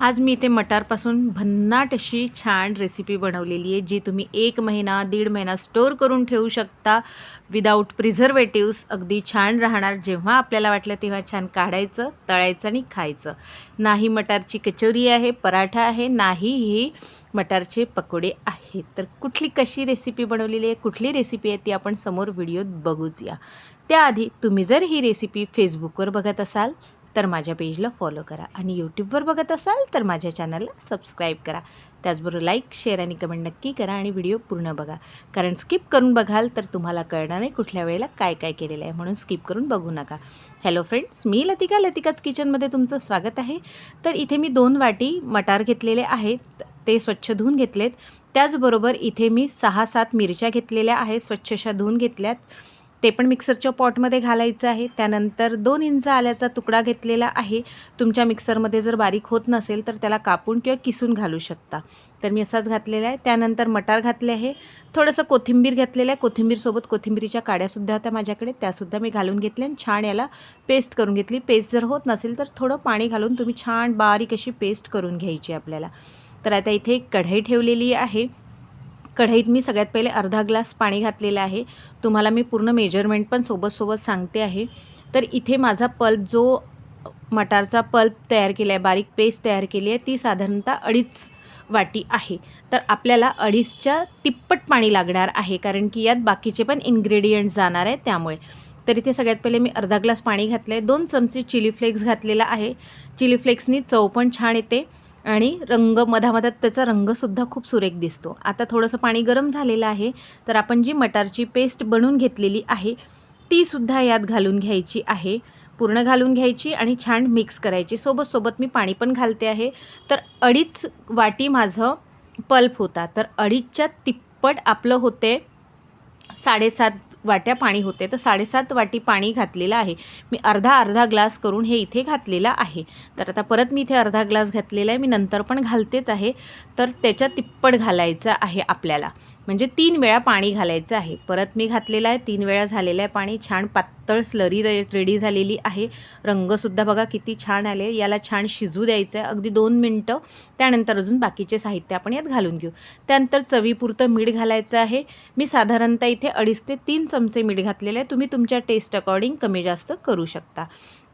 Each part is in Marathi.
आज मी इथे मटारपासून भन्नाट अशी छान रेसिपी बनवलेली आहे जी तुम्ही एक महिना दीड महिना स्टोअर करून ठेवू शकता. विदाऊट प्रिझर्वेटिव्स अगदी छान राहणार. जेव्हा आपल्याला वाटलं तेव्हा छान काढायचं तळायचं आणि खायचं. नाही मटारची कचोरी आहे पराठा आहे नाही ही मटारचे पकोडे आहेत. तर कुठली कशी रेसिपी बनवलेली आहे कुठली रेसिपी आहे ती आपण समोर व्हिडिओत बघूच या. त्याआधी तुम्ही जर ही रेसिपी फेसबुकवर बघत असाल तर माझ्या पेजला फॉलो करा आणि यूट्यूबवर बघत असाल तर माझ्या चॅनलला सबस्क्राईब करा. त्याचबरोबर लाईक शेअर आणि कमेंट नक्की करा आणि व्हिडिओ पूर्ण बघा. कारण स्किप करून बघाल तर तुम्हाला कळणार नाही कुठल्या वेळेला काय काय केलेलं आहे म्हणून स्किप करून बघू नका. हॅलो फ्रेंड्स मी लतिका लतिकाच किचनमध्ये तुमचं स्वागत आहे. तर इथे मी दोन वाटी मटार घेतलेले आहेत ते स्वच्छ धुवून घेतलेत. त्याचबरोबर इथे मी सहा सात मिरच्या घेतलेल्या आहेत स्वच्छशा धुवून घेतल्यात. ते पण मिक्सरच्या पॉटमध्ये घालायचं आहे. त्यानंतर दोन इंच आल्याचा तुकडा घेतलेला आहे. तुमच्या मिक्सरमध्ये जर बारीक होत नसेल तर त्याला कापून किंवा किसून घालू शकता. तर मी असाच घातलेला आहे. त्यानंतर मटार घातले आहे. थोडंसं कोथिंबीर घातलेलं आहे. कोथिंबीरसोबत कोथिंबीरीच्या काड्यासुद्धा होत्या माझ्याकडे. त्यासुद्धा मी घालून घेतल्या आणि छान याला पेस्ट करून घेतली. पेस्ट जर होत नसेल तर थोडं पाणी घालून तुम्ही छान बारीक अशी पेस्ट करून घ्यायची आपल्याला. तर आता इथे एक कढई ठेवलेली आहे. कढईत मी सगळ्यात पहिले अर्धा ग्लास पाणी घातलेलं आहे. तुम्हाला मी पूर्ण मेजरमेंट पण सोबत सोबत सांगते आहे. तर इथे माझा पल्प जो मटारचा पल्प तयार केला आहे बारीक पेस्ट तयार केली आहे ती साधारणतः अडीच वाटी आहे. तर आपल्याला अडीचच्या तिप्पट पाणी लागणार आहे कारण की यात बाकीचे पण इन्ग्रेडियंट्स जाणार आहे त्यामुळे. तर इथे सगळ्यात पहिले मी अर्धा ग्लास पाणी घातलं आहे दोन चमचे चिली फ्लेक्स घातलेला आहे. चिली फ्लेक्सनी चव पण छान येते. आणि रंग मधामधात त्याचा रंगसुद्धा खूप सुरेख दिसतो. आता थोडंसं पाणी गरम झालेलं आहे तर आपण जी मटारची पेस्ट बनवून घेतलेली आहे तीसुद्धा यात घालून घ्यायची आहे. पूर्ण घालून घ्यायची आणि छान मिक्स करायची. सोबत सोबत मी पाणी पण घालते आहे. तर अडीच वाटी माझं पल्प होता. तर अडीचच्या तिप्पट आपलं होते साडेसात वाट्या पाणी होते. तर साडेसात वाटी पाणी घातलेलं आहे. मी अर्धा अर्धा ग्लास करून हे इथे घातलेलं आहे. तर आता परत मी इथे अर्धा ग्लास घातलेला आहे. मी नंतर पण घालतेच आहे. तर त्याच्या तिप्पट घालायचं आहे आपल्याला. म्हणजे तीन वेळा पाणी घालायचं आहे. परत मी घातलेलं आहे तीन वेळा झालेलं आहे पाणी. छान पातळ स्लरी रे रेडी झालेली आहे. रंगसुद्धा बघा किती छान आले. याला छान शिजू द्यायचं आहे अगदी दोन मिनटं. त्यानंतर अजून बाकीचे साहित्य आपण यात घालून घेऊ. त्यानंतर चवीपुरतं मीठ घालायचं आहे. मी साधारणतः इथे अडीच ते तीन चमचे मीठ घातलेले आहे. तुम्ही तुमच्या टेस्ट अकॉर्डिंग कमी जास्त करू शकता.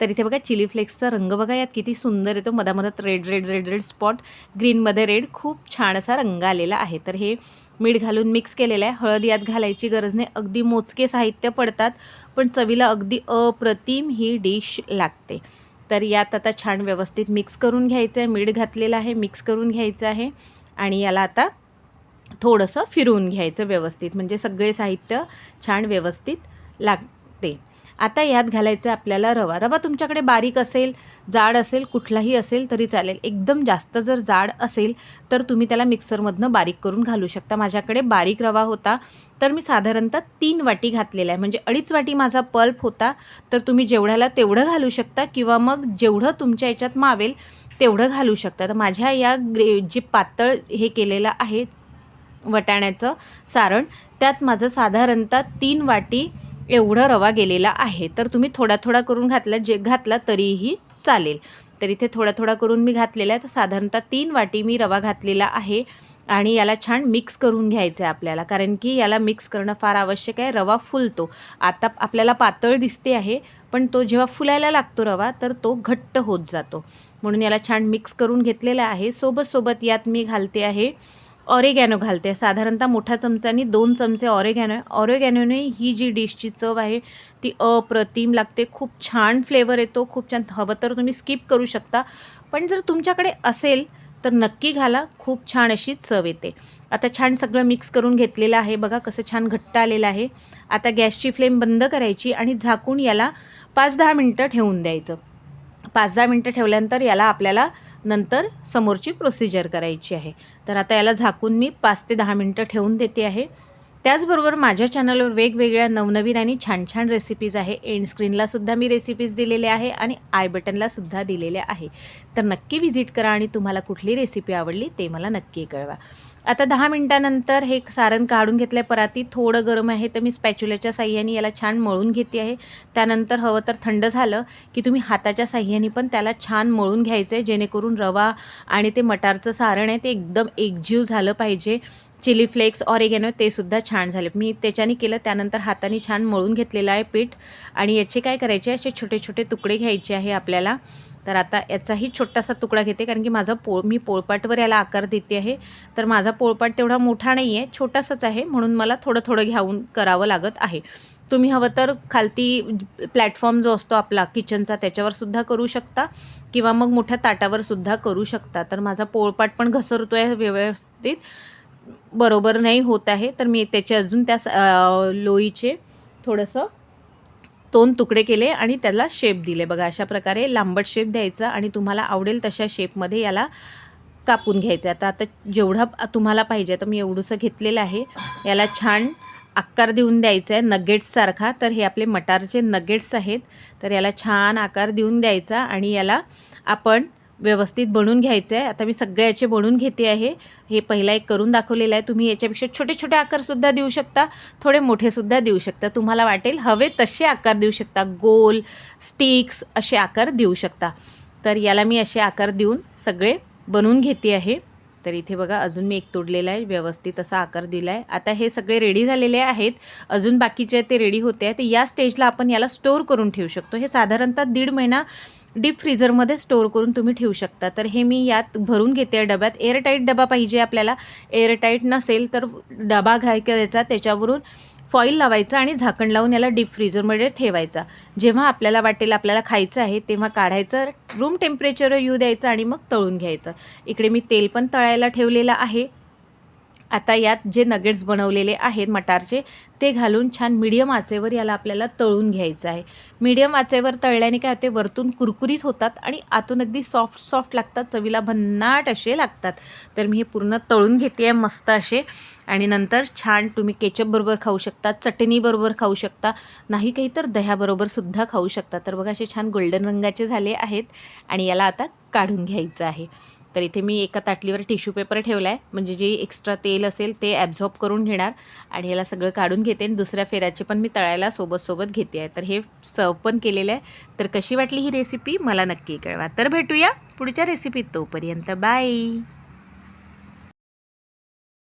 तर इथे बघा चिली फ्लेक्सचा रंग बघा यात किती सुंदर येतो. मधामधात red red red red spot ग्रीनमध्ये red खूप छान असा रंग आलेला आहे. तर हे मीठ घालून मिक्स केलेलं आहे. हळद यात घालायची गरज नाही. अगदी मोजके साहित्य पडतात पण चवीला अगदी अप्रतिम ही डिश लागते. तर यात आता छान व्यवस्थित मिक्स करून घ्यायचं आहे. मीठ घातलेलं आहे मिक्स करून घ्यायचं आहे. आणि याला आता थोडंसं फिरवून घ्यायचं व्यवस्थित. म्हणजे सगळे साहित्य छान व्यवस्थित लागते. आता यात घालायचं आपल्याला रवा. रवा तुमच्याकडे बारीक असेल जाड असेल कुठलाही असेल तरी चालेल. एकदम जास्त जर जाड असेल तर तुम्ही त्याला मिक्सरमधनं बारीक करून घालू शकता. माझ्याकडे बारीक रवा होता तर मी साधारणतः तीन वाटी घातलेला आहे. म्हणजे अडीच वाटी माझा पल्प होता तर तुम्ही जेवढ्याला तेवढं घालू शकता किंवा मग जेवढं तुमच्या याच्यात मावेल तेवढं घालू शकता. तर माझ्या या ग्रे जे पातळ हे केलेलं आहे वटाण्याचं सारण त्यात माझं साधारणतः तीन वाटी एवढं रवा गेलेला आहे. तर तुम्ही थोडा थोडा करून घातला जे घातला तरीही चालेल. तर इथे थोडा थोडा करून मी घातलेला आहे. तर साधारणतः तीन वाटी मी रवा घातलेला आहे आणि याला छान मिक्स करून घ्यायचं आहे आपल्याला. कारण की याला मिक्स करणं फार आवश्यक आहे. रवा फुलतो. आता आपल्याला पातळ दिसते आहे पण तो जेव्हा फुलायला लागतो रवा तर तो घट्ट होत जातो. म्हणून याला छान मिक्स करून घेतलेला आहे. सोबत सोबत यात मी घालते आहे ऑरेगॅनो घालते. साधारणतः मोठ्या चमच्यानी दोन चमचे ऑरेगॅनो ऑरेगॅनोने ही जी डिशची चव आहे ती अप्रतिम लागते. खूप छान फ्लेवर येतो खूप छान. हवं तर तुम्ही स्किप करू शकता. पण जर तुमच्याकडे असेल तर नक्की घाला. खूप छान अशी चव येते. आता छान सगळं मिक्स करून घेतलेलं आहे. बघा कसं छान घट्ट आलेलं आहे. आता गॅसची फ्लेम बंद करायची आणि झाकून याला पाच दहा मिनटं ठेवून द्यायचं. पाच दहा मिनटं ठेवल्यानंतर याला आपल्याला नंतर समोरची प्रोसिजर करायची आहे. तर आता याला झाकून मी पाच ते दहा मिनटं ठेवून देते आहे. त्याचबरोबर माझ्या चॅनलवर वेगवेगळ्या नवनवीन आणि छान छान रेसिपीज आहे. एंड स्क्रीनलासुद्धा मी रेसिपीज दिलेल्या आहे आणि आय बटनलासुद्धा दिलेले आहे. तर नक्की व्हिजिट करा आणि तुम्हाला कुठली रेसिपी आवडली ते मला नक्की कळवा. आता दहा मिनटानंतर हे सारण काढून घेतलं आहे परातीत थोडं गरम आहे तर मी स्पॅच्युल्याच्या साह्याने याला छान मळून घेते आहे. त्यानंतर हवं तर थंड झालं की तुम्ही हाताच्या साह्याने पण त्याला छान मळून घ्यायचं आहे जेणेकरून रवा आणि ते मटारचं सारण आहे ते एकदम एकजीव झालं पाहिजे. चिली फ्लेक्स ऑरेगॅनो ते सुद्धा छान झाले. मी त्याच्याने केलं त्यानंतर हाताने छान मळून घेतलेलं आहे पीठ. आणि याचे काय करायचे असे छोटे छोटे तुकडे घ्यायचे आहे आपल्याला. तर आता याचाही छोटासा तुकडा घेते कारण की माझा पोळ मी पोळपाटवर याला आकार देते आहे. तर माझा पोळपाट तेवढा मोठा नाही आहे छोटासाच आहे म्हणून मला थोडं थोडं घ्यावून करावं लागत आहे. तुम्ही हवं तर खालती प्लॅटफॉर्म जो असतो आपला किचनचा त्याच्यावर सुद्धा करू शकता किंवा मग मोठ्या ताटावर सुद्धा करू शकता. तर माझा पोळपाट पण घसरतो आहे व्यवस्थित. बरोबर नाही होत आहे तर मी त्याचे अजून त्या स- लोईचे थोडंसं दोन तुकडे केले आणि त्याला शेप दिले. बघा अशा प्रकारे लांबट शेप द्यायचा आणि तुम्हाला आवडेल तशा शेपमध्ये याला कापून घ्यायचं. आता आता जेवढा तुम्हाला पाहिजे तर मी एवढंसं घेतलेलं आहे. याला छान आकार देऊन द्यायचा आहे नगेट्ससारखा तर हे आपले मटारचे नगेट्स आहेत. तर याला छान आकार देऊन द्यायचा आणि याला आपण व्यवस्थित बनवून घ्यायचं आहे आता मी सगळे याचे बनवून घेते आहे. हे पहिला एक करून दाखवलेलं आहे. तुम्ही याच्यापेक्षा छोटे छोटे आकारसुद्धा देऊ शकता. थोडे मोठेसुद्धा देऊ शकता. तुम्हाला वाटेल हवे तसे आकार देऊ शकता. गोल स्टिक्स असे आकार देऊ शकता. तर याला मी असे आकार देऊन सगळे बनवून घेते आहे. तर इथे बघा अजून मी एक तोडलेला आहे व्यवस्थित असा आकार दिला आहे आता हे सगळे रेडी झालेले आहेत. अजून बाकीचे ते रेडी होते आहे. तर या स्टेजला आपण याला स्टोअर करून ठेवू शकतो. हे साधारणतः दीड महिना डीप फ्रीझरमध्ये स्टोअर करून तुम्ही ठेवू शकता. तर हे मी यात भरून घेते आहे डब्यात. एअरटाईट डबा पाहिजे आपल्याला. एअरटाईट नसेल तर डबा घाय करायचा त्याच्यावरून फॉईल लावायचा आणि झाकण लावून याला डीप फ्रीजरमध्ये ठेवायचा. जेव्हा आपल्याला वाटेल आपल्याला खायचं आहे तेव्हा काढायचं रूम टेम्परेचर येऊ द्यायचं आणि मग तळून घ्यायचं. इकडे मी तेल पण तळायला ठेवलेलं आहे. आता यात जे नगेट्स बनवलेले आहेत मटारचे ते घालून छान मीडियम आचेवर याला आपल्याला तळून घ्यायचं आहे. मीडियम आचेवर तळल्याने काय होते? वरतून कुरकुरीत होतात आणि आतून अगदी सॉफ्ट सॉफ्ट लागतात. चवीला भन्नाट असे लागतात. तर मी हे पूर्ण तळून घेते आहे मस्त असे. आणि नंतर छान तुम्ही केचपबरोबर खाऊ शकता चटणीबरोबर खाऊ शकता नाही काही तर दह्याबरोबरसुद्धा खाऊ शकता. तर बघा असे छान गोल्डन रंगाचे झाले आहेत. आणि याला आता काढून घ्यायचं आहे. तर इथे मी एका ताटलीवर टिश्यू पेपर ठेवला आहे म्हणजे जे एक्स्ट्रा तेल असेल ते ॲब्झॉर्ब करून घेणार आणि याला सगळं काढून घेते आणि दुसऱ्या फेऱ्याचे पण मी तळायला सोबत सोबत घेते आहे. तर हे सर्व पण केलेलं आहे. तर कशी वाटली ही रेसिपी मला नक्की कळवा. तर भेटूया पुढच्या रेसिपीत तोपर्यंत. बाय